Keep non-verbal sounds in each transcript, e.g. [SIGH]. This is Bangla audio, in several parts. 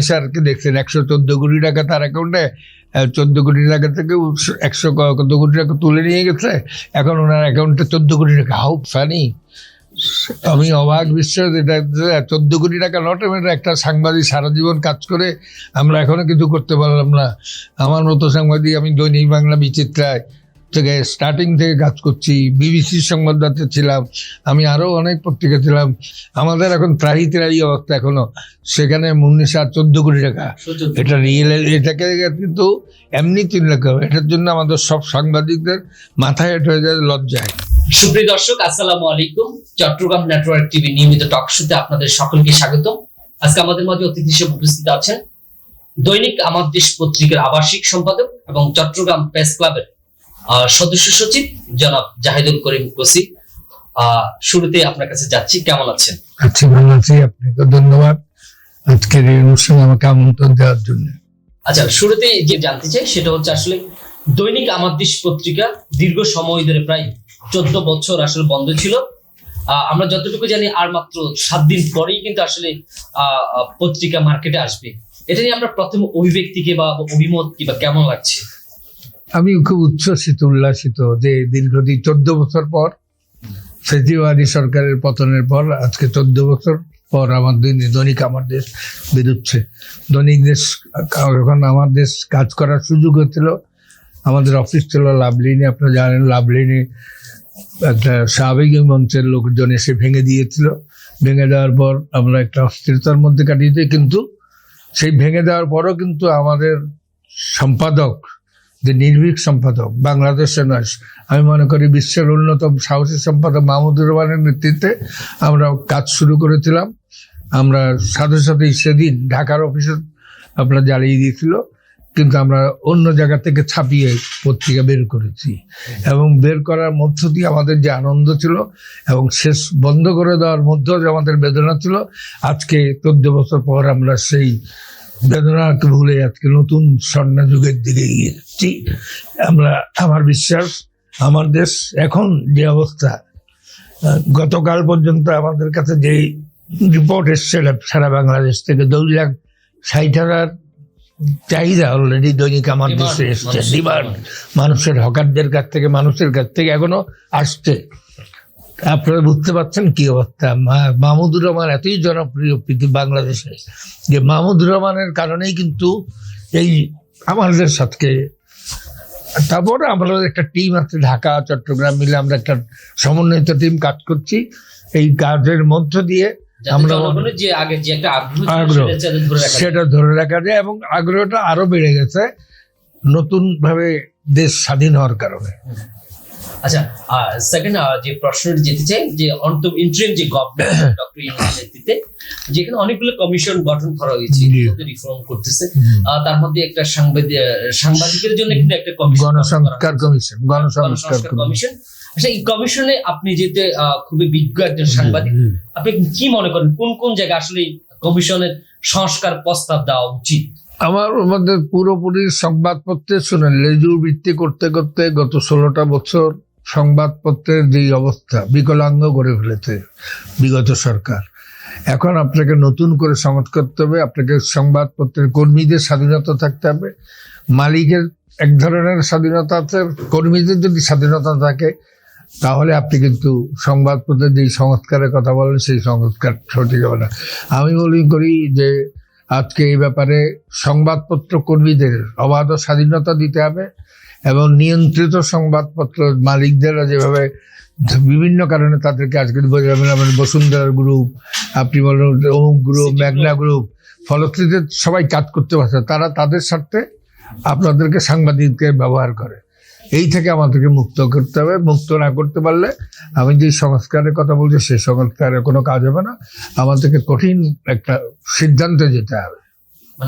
মুন্নিসারকে দেখছেন। একশো চোদ্দ কোটি টাকা তার অ্যাকাউন্টে চোদ্দ কোটি টাকা থেকে একশো কত কোটি টাকা তুলে নিয়ে গেছে। এখন ওনার অ্যাকাউন্টে চোদ্দ কোটি টাকা। How funny. আমি অবাক বিশ্বাস, এটা চোদ্দ কোটি টাকা নট এটা একটা সাংবাদিক সারা জীবন কাজ করে, আমরা এখনও কিছু করতে পারলাম না। আমার মতো সাংবাদিক আমি দৈনিক বাংলা বিচিত্রায়। থেকে স্টার্টিং থেকে কাজ করছি বিবিসির সংবাদদাতা ছিলাম আমি আরও অনেক পত্রিকা ছিলাম। আমাদের এখন ত্রাহি ত্রাহি অবস্থা এখনও। সেখানে আর চোদ্দ কোটি টাকা। এটা রিয়েল এটাকে কিন্তু এমনি তিন করবে এটার জন্য আমাদের সব সাংবাদিকদের মাথায় হেঁট হয়ে যায় লজ্জায়। সুপ্রিয় দর্শক আসসালামু আলাইকুম। চট্টগ্রাম নেটওয়ার্ক টিভি নিয়মিত টক শোতে আপনাদের সকলকে স্বাগত আজকে আমাদের মাঝে অতিথি হিসেবে উপস্থিত আছেন দৈনিক আমার দেশ পত্রিকার আবাসিক সম্পাদক এবং চট্টগ্রাম প্রেস ক্লাবের সদস্য সচিব জনাব জাহিদুল করিম কসি শুরুতে আপনার কাছে যাচ্ছি। কেমন আছেন? আচ্ছা ভালো আছি। আপনাকে ধন্যবাদ আজকের এই অনুষ্ঠানে আমাকে আমন্ত্রণ দেওয়ার জন্য। আচ্ছা শুরুতে যে জানতে চাই সেটা হচ্ছে আসলে দৈনিক আমার দেশ পত্রিকা দীর্ঘ সময় ধরে প্রায় চোদ্দ বছর আসলে বন্ধ ছিল। আহ, আমরা যতটুকু জানি আর মাত্র সাত দিন পরেই কিন্তু আসলে পত্রিকা মার্কেটে আসবে। এটা নিয়ে আমরা প্রথম অভিব্যক্তিকে বা অভিমত কি বা কেমন লাগছে? আমি খুব উচ্ছ্বসিত, উল্লাসিত যে দীর্ঘদিন, চোদ্দ বছর পর ফেজিওয়ারি সরকারের পতনের পর, আজকে চোদ্দ বছর পর আমার দৈনিক আমার দেশ বেরোচ্ছে। দৈনিক দেশ, যখন আমার দেশ কাজ করার সুযোগ হচ্ছিল আমাদের অফিস ছিল লাভলিনে, আপনারা জানেন লাভলিনে একটা স্বাভাবিক মঞ্চের লোকজন এসে ভেঙে দিয়েছিল। ভেঙে দেওয়ার পর আমরা একটা অস্থিরতার মধ্যে কাটিয়ে দিই কিন্তু সেই ভেঙে দেওয়ার পরও কিন্তু আমাদের সম্পাদক যে নির্ভীক সম্পাদক বাংলাদেশে নয়। আমি মনে করি বিশ্বের অন্যতম সাহসী সম্পাদক মাহমুদুর রহমানের নেতৃত্বে আমরা কাজ শুরু করেছিলাম। আমরা সাথে সাথেই সেদিন ঢাকার অফিসে আপনার জ্বালিয়ে দিয়েছিল, কিন্তু আমরা অন্য জায়গা থেকে ছাপিয়ে পত্রিকা বের করেছি। এবং বের করার মধ্য দিয়ে আমাদের যে আনন্দ ছিল এবং শেষ বন্ধ করে দেওয়ার মধ্যেও যে আমাদের বেদনা ছিল, আজকে চোদ্দ বছর পর আমরা সেই বেদনাকে ভুলে আজকে নতুন স্বর্ণ যুগের দিকে এগিয়ে যাচ্ছি আমরা আমার বিশ্বাস আমার দেশ এখন যে অবস্থা গতকাল পর্যন্ত আমাদের কাছে যে রিপোর্ট এসছে সারা বাংলাদেশ থেকে দুই লাখ ষাট হাজার চাহিদা অলরেডি দৈনিক আমার দেশে এসছে। মানুষের ডিমান্ড মানুষের হকারদের কাছ থেকে মানুষের কাছ থেকে এখনও আসছে। আপনারা বুঝতে পারছেন কি অবস্থা? মাহমুদুর রহমান এতই জনপ্রিয় পৃথিবী বাংলাদেশে। যে মাহমুদুর রহমানের কারণেই কিন্তু এই আমাদের সাথে তারপরে আমাদের একটা টিম আছে ঢাকা চট্টগ্রাম মিলে আমরা একটা সমন্বিত টিম কাজ করছি। এই কাজের মধ্য দিয়ে আমরা যে আগে যে একটা আগ্রহ। সেটা ধরে রাখা যায়। এবং আগ্রহটা আরও বেড়ে গেছে নতুন ভাবে দেশ স্বাধীন হওয়ার কারণে। আচ্ছা সেকেন্ড যে প্রশ্নটি যেতে চাই যে অন্ত ইন্টারিম যে গভর্নমেন্ট [COUGHS] ডক্টর ইউনুসের নেতৃত্বে যেখানে অনেকগুলো কমিশন গঠন করা হয়েছে। রিফর্ম করতেছে। তার মধ্যে একটা সাংবাদিক সাংবাদিকের জন্য কিন্তু একটা কমিশন গণসংস্কার কমিশন গণসংস্কার কমিশন আচ্ছা এই কমিশনে আপনি যেতে খুবই বিজ্ঞ একজন সাংবাদিক আপনি কি মনে করেন কোন কোন জায়গায় আসলে কমিশনের সংস্কার প্রস্তাব দেওয়া উচিত? আমার আমাদের পুরোপুরি সংবাদপত্রে শুনেন লেজুর ভিত্তি করতে করতে গত ষোলোটা বছর সংবাদপত্রের যে অবস্থা, বিকলাঙ্গ করে ফেলেছে বিগত সরকার। এখন আপনাকে নতুন করে সমাজ করতে হবে, আপনাকে সংবাদপত্রের কর্মীদের স্বাধীনতা থাকতে হবে, মালিকের এক ধরনের স্বাধীনতা আছে, কর্মীদের যদি স্বাধীনতা থাকে, তাহলে আপনি কিন্তু সংবাদপত্রের যে সংস্কারের কথা বলেন, সেই সংস্কার সঠিক হবে না। আমি মনে করি যে আজকে এই ব্যাপারে সংবাদপত্র কর্মীদের অবাধ স্বাধীনতা দিতে হবে এবং নিয়ন্ত্রিত সংবাদপত্র মালিকদেরও যেভাবে বিভিন্ন কারণে তাদেরকে আজকে বোঝাবেন মানে বসুন্ধরা গ্রুপ আপনি বলেন অমুক গ্রুপ মেঘনা গ্রুপ ফলশ্রুতিতে সবাই কাজ করতে পারছে তারা তাদের স্বার্থে আপনাদেরকে সাংবাদিককে ব্যবহার করে। এই থেকে আমাদেরকে মুক্ত করতে হবে। মুক্ত না করতে পারলে আমি যে সংস্কারের কথা বলছি সেই সংস্কারের কোনো কাজ হবে না। আমাদেরকে কঠিন একটা সিদ্ধান্তে যেতে হবে।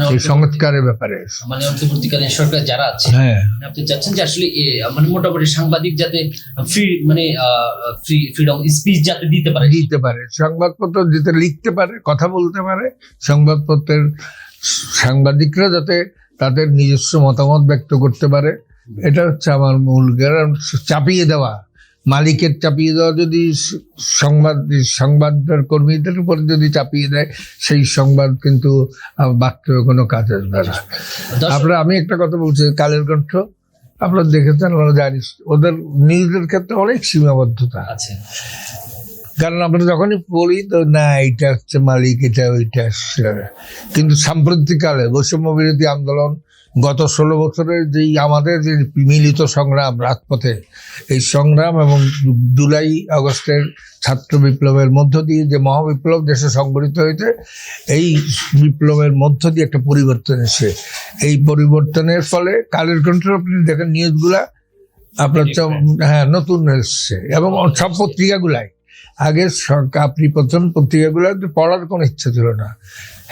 সেই সংস্কারের ব্যাপারে। মানে অন্তর্বর্তীকালীন সরকার যারা আছে হ্যাঁ। মানে আপনি চাচ্ছেন যে আসলে মানে মোটামুটি সাংবাদিক যাতে ফ্রি মানে ফ্রি ফ্রিডম স্পিচ যাতে দিতে পারে। দিতে পারে। সংবাদপত্র দিতে লিখতে পারে কথা বলতে পারে। সংবাদপত্রের সাংবাদিকরা যাতে তাদের নিজস্ব মতামত ব্যক্ত করতে পারে। এটা হচ্ছে আমার মূল কারণ চাপিয়ে দেওয়া মালিকের চাপিয়ে দেওয়া যদি সংবাদ সংবাদ কর্মীদের উপর যদি চাপিয়ে দেয় সেই সংবাদ কিন্তু বাস্তবে কোনো কাজ আসবে না। আপনারা আমি একটা কথা বলছি কালের কণ্ঠ। আপনারা দেখেছেন আমরা জানি ওদের নিউজের ক্ষেত্রে অনেক সীমাবদ্ধতা। আছে। কারণ আমরা যখনই বলি তো না এটা হচ্ছে মালিক এটা ওইটা কিন্তু সাম্প্রতিককালে বৈষম্য বিরোধী আন্দোলন গত ষোলো বছরের যেই আমাদের যে মিলিত সংগ্রাম রাজপথে এই সংগ্রাম এবং জুলাই আগস্টের ছাত্র বিপ্লবের মধ্য দিয়ে যে মহাবিপ্লব দেশে সংগঠিত হয়েছে এই বিপ্লবের মধ্য দিয়ে একটা পরিবর্তন এসে এই পরিবর্তনের ফলে কালের কন্ট্রোল আপনি দেখেন নিউজগুলা আপনার হ্যাঁ নতুন এসছে এবং সব পত্রিকাগুলাই। আগে আপনি প্রথম পত্রিকাগুলো পড়ার কোনো ইচ্ছা ছিল না।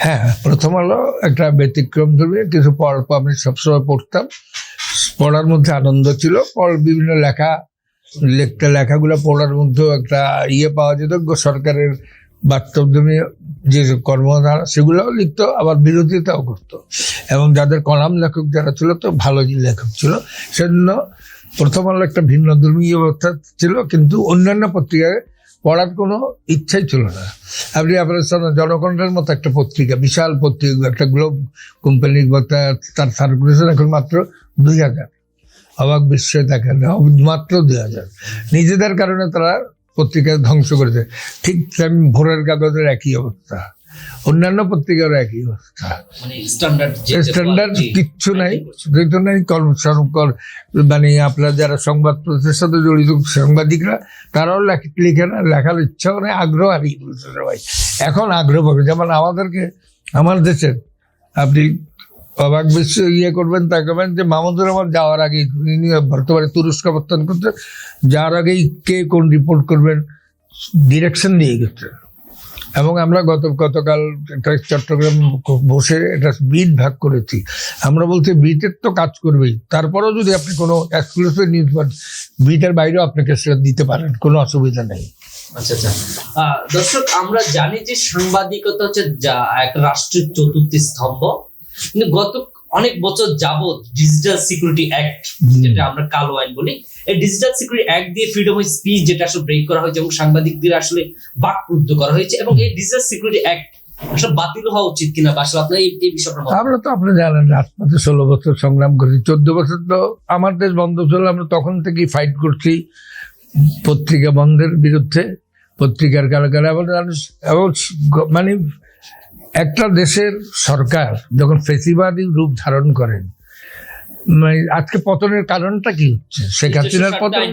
হ্যাঁ প্রথম হলো একটা ব্যতিক্রম ধরবে কিছু পর আমি সবসময় পড়তাম। পড়ার মধ্যে আনন্দ ছিল। পর বিভিন্ন লেখা, লেখতে লেখাগুলো পড়ার মধ্যেও একটা ইয়ে পাওয়া যেত। সরকারের বাস্তবধর্মী যে কর্মধারা, সেগুলোও লিখতো, আবার বিরোধিতাও করতো। এবং যাদের কলাম লেখক যারা ছিল, তো ভালো লেখক ছিল। সেজন্য প্রথম আলো একটা ভিন্ন ধর্মীয় অবস্থা ছিল, কিন্তু অন্যান্য পত্রিকায় পড়ার কোনো ইচ্ছাই ছিল না। আপনি আপনার জনকণ্ঠের মতো একটা পত্রিকা, বিশাল পত্রিকা, একটা গ্লোব কোম্পানির তার- তার সার্কুলেশন এখন মাত্র দুই হাজার। অবাক বিস্ময় দেখেন, মাত্র দুই হাজার। নিজেদের কারণে তারা পত্রিকা ধ্বংস করেছে। ঠিক তেমনি ভোরের কাগজের একই অবস্থা। অন্যান্য পত্রিকার একই অবস্থা। মানে স্ট্যান্ডার্ড স্ট্যান্ডার্ড কিচ্ছু নাই। যেহেতু নাই কর্ম কর- মানে আপনার যারা সংবাদ প্রতিষ্ঠানের সাথে জড়িত সাংবাদিকরা তারাও লেখে না লেখার ইচ্ছাও নেই আগ্রহ হারিয়ে ফেলছে সবাই। এখন আগ্রহ পাবে। যেমন আমাদেরকে আমার দেশের আপনি অবাক বিশ্ব ইয়ে করবেন তাকাবেন যে মাহমুদুর রহমান যাওয়ার আগে ইনি বর্তমানে তুরস্ক অবস্থান করতে, যাওয়ার আগেই কে কোন রিপোর্ট করবেন ডিরেকশন দিয়ে গেছে। এবং আমরা গত, গতকাল একটা চট্টগ্রাম বসে এটা বিট ভাগ করেছি। আমরা বলছি বিটের তো কাজ করবেই। তারপরেও যদি আপনি কোনো এক্সক্লুসিভ নিউজ পান বিটের বাইরেও আপনাকে সেটা দিতে পারেন, কোনো অসুবিধা নেই। আচ্ছা আচ্ছা। দর্শক, আমরা জানি যে সাংবাদিকতা হচ্ছে এক রাষ্ট্রের চতুর্থ স্তম্ভ। কিন্তু গত অনেক বছর যাবত ডিজিটাল সিকিউরিটি অ্যাক্ট যেটা আমরা কালো আইন বলি এই ডিজিটাল সিকিউরিটি অ্যাক্ট দিয়ে ফ্রিডম অফ স্পিচ যেটা আসলে ব্রেক করা হয়েছে এবং সাংবাদিকদের আসলে বাকরুদ্ধ করা হয়েছে এবং এই ডিজিটাল সিকিউরিটি অ্যাক্ট আসলে বাতিল হওয়া উচিত কিনা বা আসলে আপনার এই এই বিষয়টার মধ্যে আমরা তো আপনি জানেন রাজপথে ষোলো বছর সংগ্রাম করেছি চোদ্দ বছর তো আমার দেশ বন্ধ ছিল আমরা তখন থেকেই ফাইট করছি পত্রিকা বন্ধের বিরুদ্ধে পত্রিকার মানুষ এবং মানে একটা দেশের সরকার যখন ফেসিবাদী রূপ ধারণ করেন আজকে পতনের কারণটা কি হচ্ছে? শেখ হাসিনার পতন।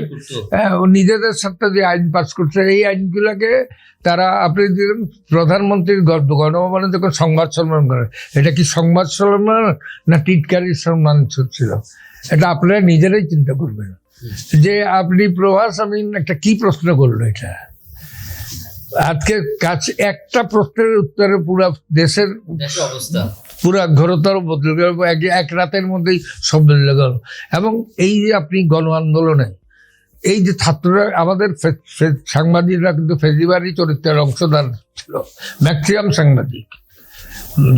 হ্যাঁ ও নিজেদের সাথে যে আইন পাস করছে এই আইনগুলোকে তারা আপনি প্রধানমন্ত্রীর গর্ব গণভবনে যখন সংবাদ সম্মেলন করে। এটা কি সংবাদ সম্মেলন না টিটকারির সম্মান ছিল এটা আপনারা নিজেরাই চিন্তা করবেন। যে আপনি প্রভাস আমিন একটা কি প্রশ্ন করল এটা? আজকে কাছে একটা প্রশ্নের উত্তরে পুরো দেশের অবস্থা। পুরো ঘোরতর বদলে গেল এক রাতের মধ্যেই সব বদলে গেল। এবং এই যে আপনি গণ আন্দোলনে এই যে ছাত্ররা আমাদের সাংবাদিকরা কিন্তু ফেজিবারি চরিত্রের অংশদার ছিল ম্যাক্সিমাম সাংবাদিক।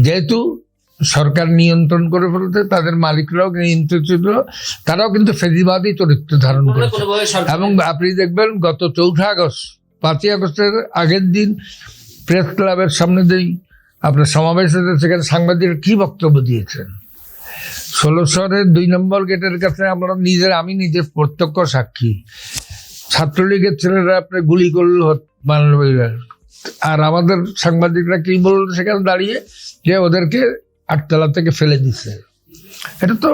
যেহেতু সরকার নিয়ন্ত্রণ করে ফেলতে তাদের মালিকরাও নিয়ন্ত্রিত ছিল তারাও কিন্তু ফেজিবাদী চরিত্র ধারণ সরকার- এবং আপনি দেখবেন গত চৌঠা আগস্ট পাঁচই আগস্টের আগের দিন প্রেস ক্লাবের সামনে যেই আপনার সমাবেশ হয়েছে, সেখানে সাংবাদিকরা কি বক্তব্য দিয়েছেন? ষোলো শহরের দুই নম্বর গেটের কাছে আমরা নিজের, আমি নিজে প্রত্যক্ষ সাক্ষী। ছাত্রলীগের ছেলেরা আপনার গুলি করল মানবীরা আর আমাদের সাংবাদিকরা কি বলল, সেখানে দাঁড়িয়ে যে ওদেরকে আটতলা থেকে ফেলে দিছে। এটা তো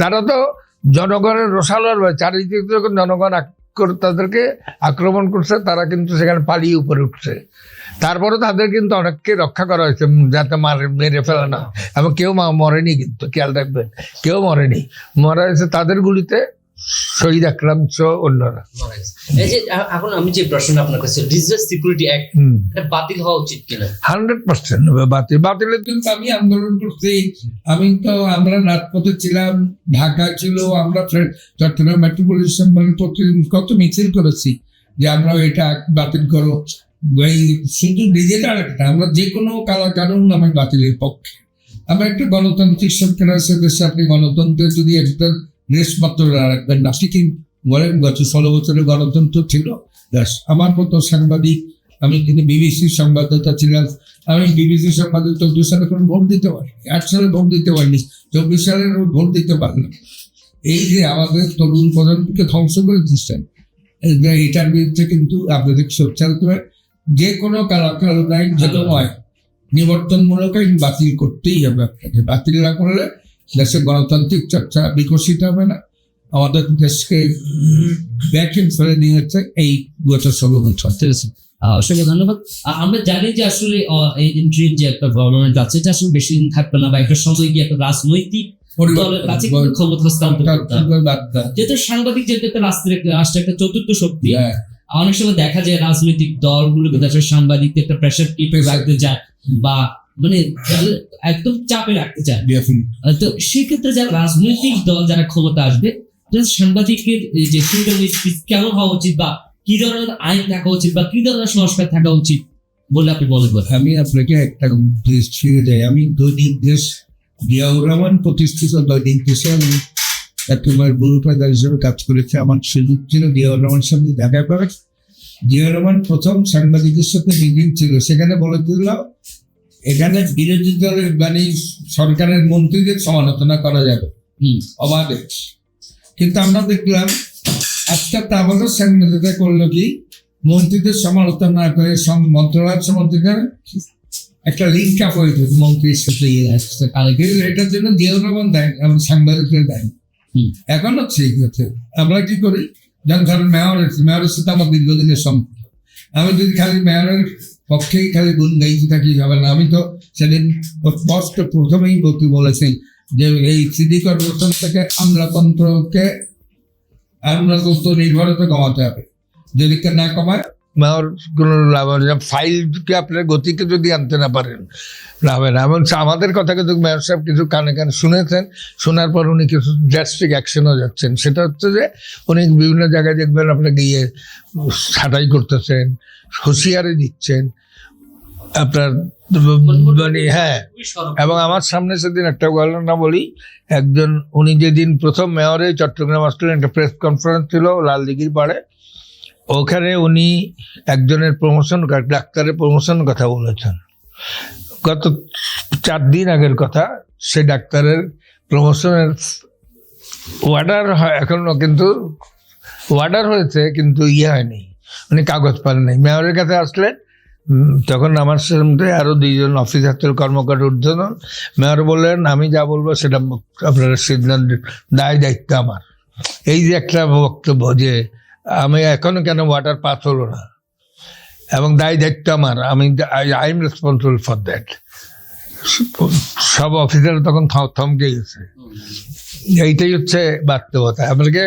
তারা তো জনগণের রসালোর ভাই চারিদিকে যখন জনগণ তাদেরকে আক্রমণ করছে, তারা কিন্তু সেখানে পালিয়ে উপরে উঠছে। তারপরে তাদের কিন্তু অনেককে রক্ষা করা হয়েছে যাতে মারে, মেরে ফেলে না। এবং কেউ মরেনি কিন্তু, খেয়াল রাখবেন, কেউ মরেনি। মরা হয়েছে তাদের গুলিতে শহীদ আকরাম অন্যরা। এই যে এখন আমি যে প্রশ্নটা আপনার কাছে ডিজিটাল সিকিউরিটি অ্যাক্ট এটা বাতিল হওয়া উচিত কিনা? হান্ড্রেড পার্সেন্ট বাতিল। বাতিলের জন্য আমি আন্দোলন করছি। আমি তো আমরা রাজপথে ছিলাম ঢাকা ছিল আমরা চট্টগ্রাম মেট্রোপলিটন মানে কত মিছিল করেছি যে আমরা এটা বাতিল করো। এই শুধু ডিজিটাল একটা আমরা যে কোনো কালা কানুন আমি বাতিলের পক্ষে। আমরা একটা গণতান্ত্রিক সরকার আছে দেশে আপনি গণতন্ত্রের যদি একটা দেশ মাত্র রাখবেন না ঠিক বলেন গত ষোলো বছরের গণতন্ত্র ছিল। ব্যাস, আমার মতো সাংবাদিক, আমি কিন্তু বিবিসির সংবাদদাতা ছিলাম। আমি বিবিসির সংবাদদাতা চব্বিশ সালে কোনো ভোট দিতে পারি আট সালে ভোট দিতে পারিনি, চব্বিশ সালের ভোট দিতে পারলাম। এই যে আমাদের তরুণ প্রজন্মকে ধ্বংস করে দিচ্ছেন এটার বিরুদ্ধে কিন্তু আপনাদের সোচ্চার করে যে কোনো কালাকাল লাইন যে কোনো হয়, নিবর্তনমূলক আইন বাতিল করতেই হবে আপনাকে। বাতিল না করলে দেশের গণতান্ত্রিক চর্চা বিকশিত হবে না। আমাদের দেশকে ব্যাকিং ফেলে নিয়েছে এই গত ষোলো বছর ঠিক আছে অসংখ্য ধন্যবাদ। আমরা জানি যে আসলে ইন্টারিম যে একটা গভর্নমেন্ট আছে এটা আসলে বেশি দিন থাকবে না বা একটা সময় গিয়ে একটা রাজনৈতিক যেহেতু সাংবাদিক যেহেতু রাষ্ট্রের একটা চতুর্থ শক্তি হ্যাঁ, অনেক সময় দেখা যায় রাজনৈতিক দলগুলো সাংবাদিকদের একটা প্রেশার রাখতে যায় বা মানে একদম চাপে রাখতে চায়। তো সেক্ষেত্রে যারা রাজনৈতিক দল যারা ক্ষমতা আসবে সাংবাদিকের যে ফ্রিডম কেমন হওয়া উচিত বা কি ধরনের আইন থাকা উচিত বা কি ধরনের সংস্কার থাকা উচিত বলে আপনি করেন? আমি আপনাকে একটা দেশ ছিঁড়ে দেয় আমি দৈনিক দেশ জিয়াউর রহমান প্রতিষ্ঠিত দৈনিক দেশে আমি একেবারে গুরুপ্রধান হিসেবে কাজ করেছে। আমার সুযোগ ছিল জিয়াউর রহমান সঙ্গে দেখা করে জিয়াউর রহমান প্রথম সাংবাদিকের সাথে মিটিং ছিল। সেখানে বলে দিল এখানে বিরোধী দলের মানে সরকারের মন্ত্রীদের সমালোচনা করা যাবে। হুম। অবাধে। কিন্তু আমরা দেখলাম আজকে তা বলে সাংবাদিকতা করল কি? মন্ত্রীদের সমালোচনা করে মন্ত্রণালয়ের সম্বন্ধে একটা লিঙ্ক আপ হয়ে গেছে মন্ত্রীর সাথে ইয়ে আসছে কিন্তু এটার জন্য জিয়াউর রহমান দেয় আমি সাংবাদিকদের দেয়। এখনও আছে। আমরা কি করি? যেমন ধরেন মেয়র মেয়রের সাথে আমার দীর্ঘদিনের সম্পর্ক। আমি যদি খালি মেয়রের পক্ষেই খালি গুণ গাইছে থাকি যাবে না? আমি তো সেদিন স্পষ্ট প্রথমেই বলতে বলেছি যে এই সিডি কর্পোরেশন থেকে আমলাতন্ত্রকে, আমলাতন্ত্র নির্ভরতা কমাতে হবে। যদি না কমায় মেয়র কোনো লাভ হবে না। ফাইলকে আপনার গতিকে যদি আনতে না পারেন, লাভ হবে না। এবং আমাদের কথা কিন্তু মেয়র সাহেব কিছু কানে কানে শুনেছেন, শোনার পর উনি কিছু ড্রাস্টিক অ্যাকশনও যাচ্ছেন। সেটা হচ্ছে যে উনি বিভিন্ন জায়গায় দেখবেন আপনাকে গিয়ে ছাঁটাই করতেছেন, হুঁশিয়ারি দিচ্ছেন। আপনার মানে হ্যাঁ এবং আমার সামনে সেদিন একটা ঘটনা বলি। একজন, উনি যেদিন প্রথম মেয়রে চট্টগ্রাম আসলেন একটা প্রেস কনফারেন্স ছিল লালদিঘির পাড়ে। ওখানে উনি একজনের প্রমোশন ডাক্তারের প্রমোশন কথা বলেছেন। গত চার দিন আগের কথা, সে ডাক্তারের প্রমোশনের অর্ডার হয়, এখনও কিন্তু অর্ডার হয়েছে, কিন্তু ইয়ে হয়নি। উনি কাগজ পান নাই মেয়রের কাছে আসলেন তখন আমার সামনে আরও দুইজন অফিসার কর্মকর্তা ঊর্ধ্বতন। মেয়র বললেন, আমি যা বলব সেটা আপনারা সিদ্ধান্ত, দায় দায়িত্ব আমার। এই যে একটা বক্তব্য যে আমি এখনও কেন ওয়াটার পাস হলো না? এবং দায় দায়িত্ব আমার। আমি I am responsible for that সব অফিসার তখন থমকে গেছে। এইটাই হচ্ছে বাস্তবতা। আপনাকে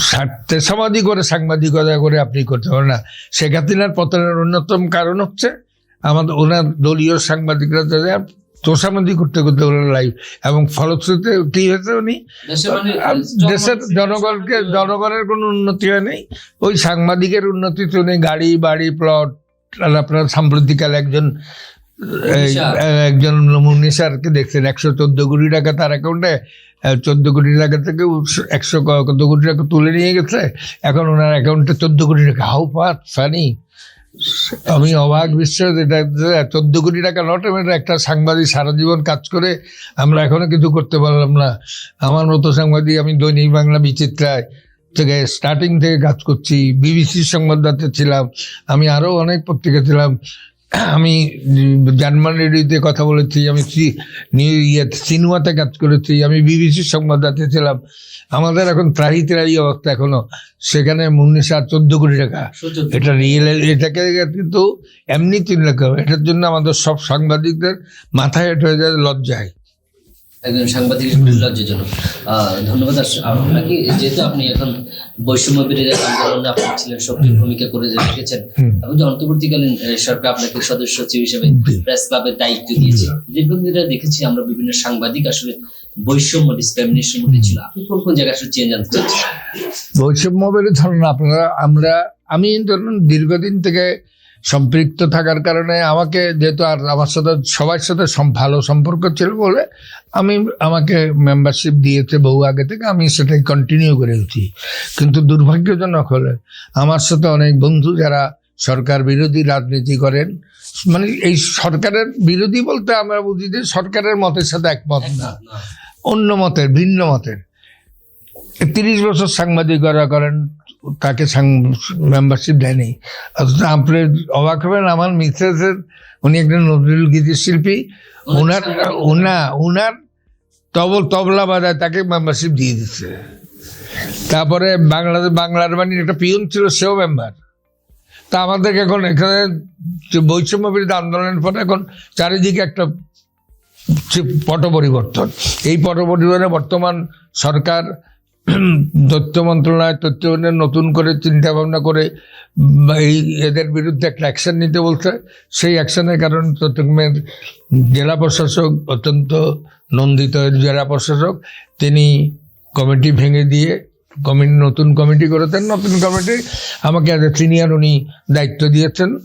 স্বার্থে সমাধি করে, সাংবাদিকতা করে আপনি করতে পারেন না। শেখ হাসিনার পতনের অন্যতম কারণ হচ্ছে আমাদের, ওনার দলীয় সাংবাদিকরা যারা তোষামদি করতে করতে ওনার লাইভ এবং ফলশ্রুতিতে কি হয়েছে উনি। দেশের মানে জনগণকে জনগণের কোনো উন্নতি হয় নাই ওই সাংবাদিকের উন্নতি তো নেই গাড়ি বাড়ি প্লট আর আপনার সাম্প্রতিকাল একজন। একজন মুনিশারকে দেখছেন। একশো চোদ্দ কোটি টাকা তার অ্যাকাউন্টে চোদ্দ কোটি টাকা থেকে একশো কত কোটি টাকা তুলে নিয়ে গেছে। এখন ওনার অ্যাকাউন্টে চোদ্দ কোটি টাকা। হাউ পাত ফানি আমি অবাক বিশ্বাস, এটা চোদ্দ কোটি টাকা নট এটা একটা সাংবাদিক সারা জীবন কাজ করে আমরা এখনও কিছু করতে পারলাম না। আমার মতো সাংবাদিক, আমি দৈনিক বাংলা বিচিত্রায় থেকে স্টার্টিং থেকে কাজ করছি, বিবিসির সংবাদদাতা ছিলাম, আমি আরও অনেক পত্রিকা ছিলাম। আমি জার্মান রেডিওতে কথা বলেছি আমি নিউ ইয়ে সিনেমাতে কাজ করেছি আমি বিবিসির সংবাদদাতা ছিলাম। আমাদের এখন ত্রাহি ত্রাহি অবস্থা এখনও। সেখানে মুন্নিশা চোদ্দ কোটি টাকা। এটা রিয়েল এটাকে কিন্তু এমনি তিন লাখ এটার জন্য আমাদের সব সাংবাদিকদের মাথায় হেঁট হয়ে যায় লজ্জায়। একজন সাংবাদিক লজ্জাজনক ধন্যবাদ। আপনাকে যেহেতু আপনি এখন বৈষম্য বিরোধী আন্দোলনে আপনি ছিলেন সক্রিয় ভূমিকা করে যে রেখেছেন এবং যে অন্তর্বর্তীকালীন সরকার আপনাকে সদস্য সচিব হিসেবে প্রেস ক্লাবের দায়িত্ব দিয়েছে। দীর্ঘদিন দেখেছি আমরা বিভিন্ন সাংবাদিক আসলে বৈষম্য ডিসক্রিমিনেশন মধ্যে ছিল। আপনি কোন কোন জায়গায় আসলে চেঞ্জ আনতে চাচ্ছেন? বৈষম্য বেড়ে ধরুন আপনারা আমরা আমি ধরুন দীর্ঘদিন থেকে সম্পৃক্ত থাকার কারণে আমাকে যেহেতু আর আমার সাথে সবার সাথে ভালো সম্পর্ক ছিল বলে আমি আমাকে মেম্বারশিপ দিয়েছে বহু আগে থেকে আমি সেটাই কন্টিনিউ করেছি। কিন্তু দুর্ভাগ্যজনক হলে আমার সাথে অনেক বন্ধু যারা সরকার বিরোধী রাজনীতি করেন মানে এই সরকারের বিরোধী বলতে আমরা বুঝি যে সরকারের মতের সাথে একমত না। অন্য মতের ভিন্ন মতের। তিরিশ বছর সাংবাদিকরা করেন তাকে মেম্বারশিপ দেয়নি। অথচ আপনি অবাক হবেন, আমার মিসেসের, উনি একজন নজরুল গীতির শিল্পী। উনার, উনা, উনার তবল, তবলা বাজায় তাকে মেম্বারশিপ দিয়ে দিচ্ছে। তারপরে বাংলাদেশ বাংলার বাণীর একটা পিয়ন ছিল, সেও মেম্বার তা আমাদেরকে এখন এখানে বৈষম্য বিরোধী আন্দোলনের পরে এখন চারিদিকে একটা পট পরিবর্তন এই পট পরিবর্তনে বর্তমান সরকার [CLEARS THROAT] তথ্য মন্ত্রণালয়, তথ্য নতুন করে চিন্তা ভাবনা করে এই এদের বিরুদ্ধে একটা অ্যাকশন নিতে বলছে। সেই অ্যাকশনের কারণে চট্টগ্রামের জেলা প্রশাসক অত্যন্ত নন্দিত জেলা প্রশাসক। তিনি কমিটি ভেঙে দিয়ে কমিটি, নতুন কমিটি করেছেন। নতুন কমিটি আমাকে এ সিনিয়র উনি দায়িত্ব দিয়েছেন।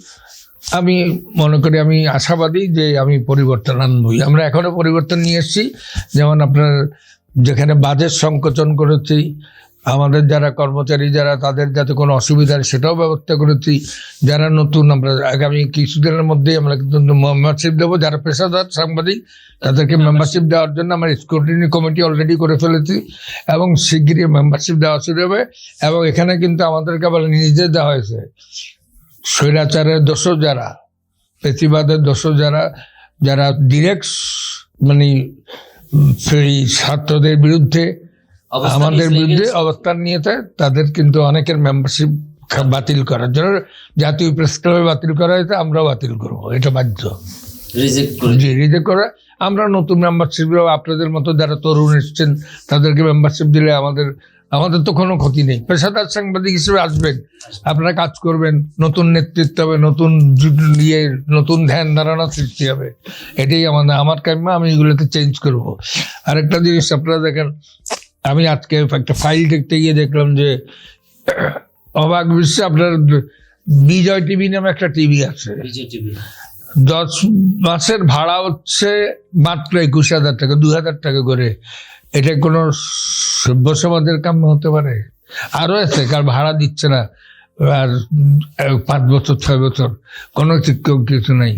আমি মনে করি, আমি আশাবাদী যে আমি পরিবর্তন আনবই। আমরা এখনও পরিবর্তন নিয়ে এসেছি। যেমন আপনার যেখানে বাজেট সংকোচন করেছি আমাদের যারা কর্মচারী যারা তাদের যাতে কোনো অসুবিধা হয় সেটাও ব্যবস্থা করেছি। যারা নতুন আমরা আগামী কিছুদিনের মধ্যেই আমরা কিন্তু মেম্বারশিপ দেবো। যারা পেশাদার সাংবাদিক তাদেরকে মেম্বারশিপ দেওয়ার জন্য আমরা স্ক্রুটিনি কমিটি অলরেডি করে ফেলেছি এবং শিগগিরই মেম্বারশিপ দেওয়া শুরু হবে এবং এখানে কিন্তু আমাদেরকে আবার নিজে দেওয়া হয়েছে। স্বৈরাচারের দোষর যারা পেশিবাদের দোষর যারা যারা ডিরেক্ট মানে সেই ছাত্রদের বিরুদ্ধে আমাদের বিরুদ্ধে অবস্থান নিয়েছে তাদের কিন্তু অনেকের মেম্বারশিপ বাতিল করার জন্য জাতীয় প্রেস ক্লাবে বাতিল করা হয়েছে আমরাও বাতিল করব এটা বাধ্য। রিজেক্ট করে আমরা নতুন মেম্বারশিপ আপনাদের মতো যারা তরুণ এসছেন তাদেরকে মেম্বারশিপ দিলে আমাদের আমাদের তো কোনো ক্ষতি নেই। পেশাদার সাংবাদিক হিসেবে আসবেন আপনারা কাজ করবেন নতুন নেতৃত্ব হবে নতুন যু- ইয়ে নতুন ধ্যান ধারণা সৃষ্টি হবে। এটাই আমাদের আমার কাম্য আমি এগুলোতে চেঞ্জ করব। আরেকটা জিনিস আপনারা দেখেন আমি আজকে একটা ফাইল দেখতে গিয়ে দেখলাম যে অবাক বিশ্বে আপনার বিজয় টিভি নামে একটা টিভি আছে। দশ মাসের ভাড়া হচ্ছে মাত্র একুশ হাজার টাকা দু হাজার টাকা করে। এটা কোনো সভ্য সমাজের কাম হতে পারে? আরও আছে কার ভাড়া দিচ্ছে না। আর পাঁচ বছর ছয় বছর কোনো শিক্ষক কিছু নাই।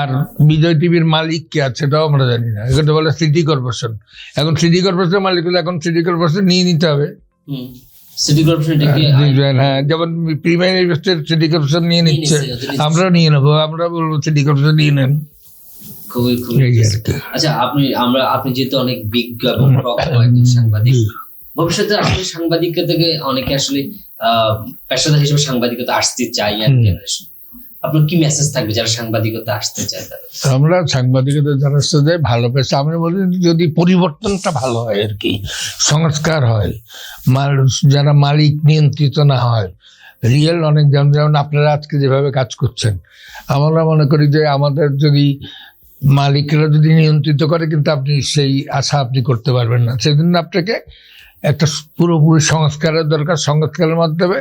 আর বিজয় টিভির মালিক কে আছে সেটাও আমরা জানি না। এখানে বলে সিটি কর্পোরেশন। এখন সিটি কর্পোরেশন মালিক হলে এখন সিটি কর্পোরেশন নিয়ে নিতে হবে। এটা হ্যাঁ যেমন প্রিমিয়ার ইনভেস্টের সিটি কর্পোরেশন নিয়ে নিচ্ছে। আমরাও নিয়ে নেব আমরা বলব সিটি কর্পোরেশন নিয়ে নেন। খুবই খুবই। আচ্ছা আপনি আমরা আপনি যেহেতু অনেক বিজ্ঞ এবং একজন সাংবাদিক ভবিষ্যতে আসলে অনেকে আসলে পেশাদার হিসেবে সাংবাদিকতা আসতে চাই আর জেনারেশন আপনার কি মেসেজ থাকবে যারা সাংবাদিকতা আসতে চায় আমরা সাংবাদিকতা যারা সাথে ভালো পেয়েছে আমি বলি যদি পরিবর্তনটা ভালো হয় আর কি সংস্কার হয় মানুষ যারা মালিক নিয়ন্ত্রিত না হয় রিয়েল অনেক যেমন যেমন আপনারা আজকে যেভাবে কাজ করছেন আমরা মনে করি যে আমাদের যদি মালিকরা যদি নিয়ন্ত্রিত করে কিন্তু আপনি সেই আশা আপনি করতে পারবেন না। সেজন্য আপনাকে একটা পুরোপুরি সংস্কারের দরকার। সংস্কারের মাধ্যমে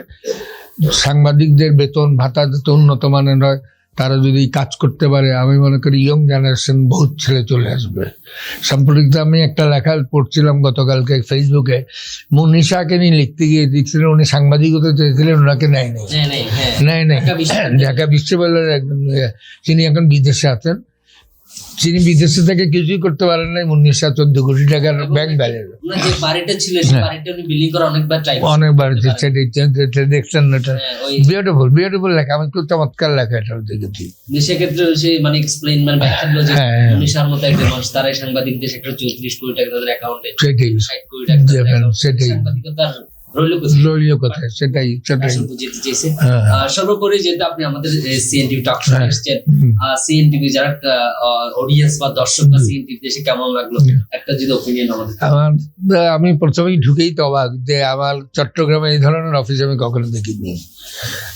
সাংবাদিকদের বেতন ভাতা যাতে উন্নত মানের হয় তারা যদি কাজ করতে পারে আমি মনে করি ইয়ং জেনারেশন বহুত ছেলে চলে আসবে। সম্প্রতি আমি একটা লেখা পড়ছিলাম গতকালকে ফেসবুকে মুনিশাকে নিয়ে লিখতে গিয়ে দেখছিলেন উনি সাংবাদিকতা চেয়েছিলেন ওনাকে নেয় হ্যাঁ নেই হ্যাঁ। নেয় নেই। ঢাকা বিশ্ববিদ্যালয়ের একজন তিনি এখন বিদেশে আছেন তিনি বিদেশে থেকে কিছুই করতে পারেন নাই মুন্নিশা চোদ্দ কোটি টাকার ব্যাংক ব্যালেন্স অনেকবার দেখছেন এটা। হ্যাঁ, বিউটিফুল বিউটিফুল লেখা আমি খুব চমৎকার লেখা এটা দেখেছি সেক্ষেত্রে সে মানে এক্সপ্লেইন মানে ব্যাখ্যা দিল যে হ্যাঁ, হ্যাঁ। উনিশার মতো মানুষ তারাই সাংবাদিকদের সেক্টর চৌত্রিশ কোটি টাকা তাদের অ্যাকাউন্টে সেটাই। সেটাই। সাংবাদিকতার রইল কোথায়? সেটাই সেটাই। বুঝতে চেয়েছে সর্বোপরি যেহেতু আপনি আমাদের সিএনটিভি টক শো হ্যাঁ। এসেছেন সিএনটিভি যারা অডিয়েন্স বা দর্শক বা হুম। সিএনটিভি দেশে কেমন লাগল? একটা যদি ওপিনিয়ন আমাদের আমার আমি প্রথমেই ঢুকেই তো অবাক যে আমার চট্টগ্রামে এই ধরনের অফিস আমি কখনো দেখিনি।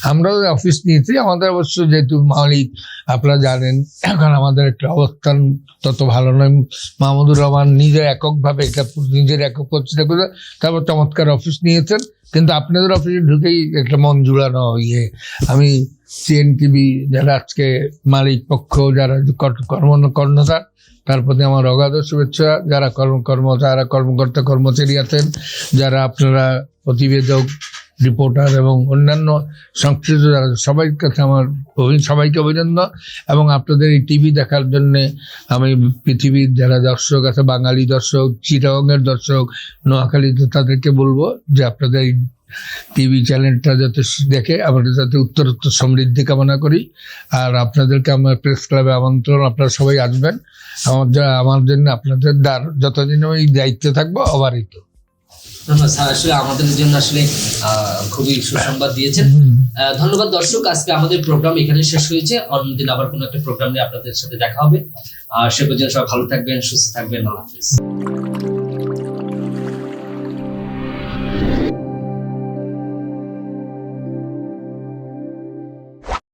আমরাও অফিস নিয়েছি আমাদের অবশ্য যেহেতু মালিক আপনারা জানেন, এখন আমাদের একটা অবস্থান তত ভালো নয়। মাহমুদুর রহমান নিজের এককভাবে এটা নিজের একক প্রচেষ্টা করে তারপর চমৎকার অফিস নিয়েছেন। কিন্তু আপনাদের অফিসে ঢুকেই একটা মন জুড়ানো ইয়ে। আমি সিএনটিভি যারা আজকে মালিক পক্ষ, যারা কর- কর্ম কর্ণধার, তার প্রতি আমার অগাধ শুভেচ্ছা। যারা কর্ম কর্ম যারা কর্মকর্তা, কর্মচারী আছেন, যারা আপনারা প্রতিবেদক রিপোর্টার এবং অন্যান্য সংশ্লিষ্ট যারা, সবাই কাছে আমার সবাইকে অভিনন্দন। এবং আপনাদের এই টিভি দেখার জন্য আমি পৃথিবীর যারা দর্শক আছে, বাঙালি দর্শক, চিটাগংয়ের দর্শক নোয়াখালী তাদেরকে বলব যে আপনাদের এই টিভি চ্যানেলটা যাতে দেখে, আমাদের যাতে উত্তরোত্তর সমৃদ্ধি কামনা করি। আর আপনাদেরকে আমার প্রেস ক্লাবে আমন্ত্রণ, আপনারা সবাই আসবেন। আমার আমার জন্য আপনাদের দ্বার, যতদিন আমি দায়িত্বে থাকব, অবারিত। ধন্যবাদ স্যার আসলে আমাদের জন্য আসলে আহ, খুবই সুসংবাদ দিয়েছেন। আহ, ধন্যবাদ দর্শক আজকে আমাদের প্রোগ্রাম এখানে শেষ হয়েছে। অন্যদিন আবার কোনো একটা প্রোগ্রাম নিয়ে আপনাদের সাথে দেখা হবে। আর সে পর্যন্ত সবাই ভালো থাকবেন সুস্থ থাকবেন আল্লাহ হাফিজ।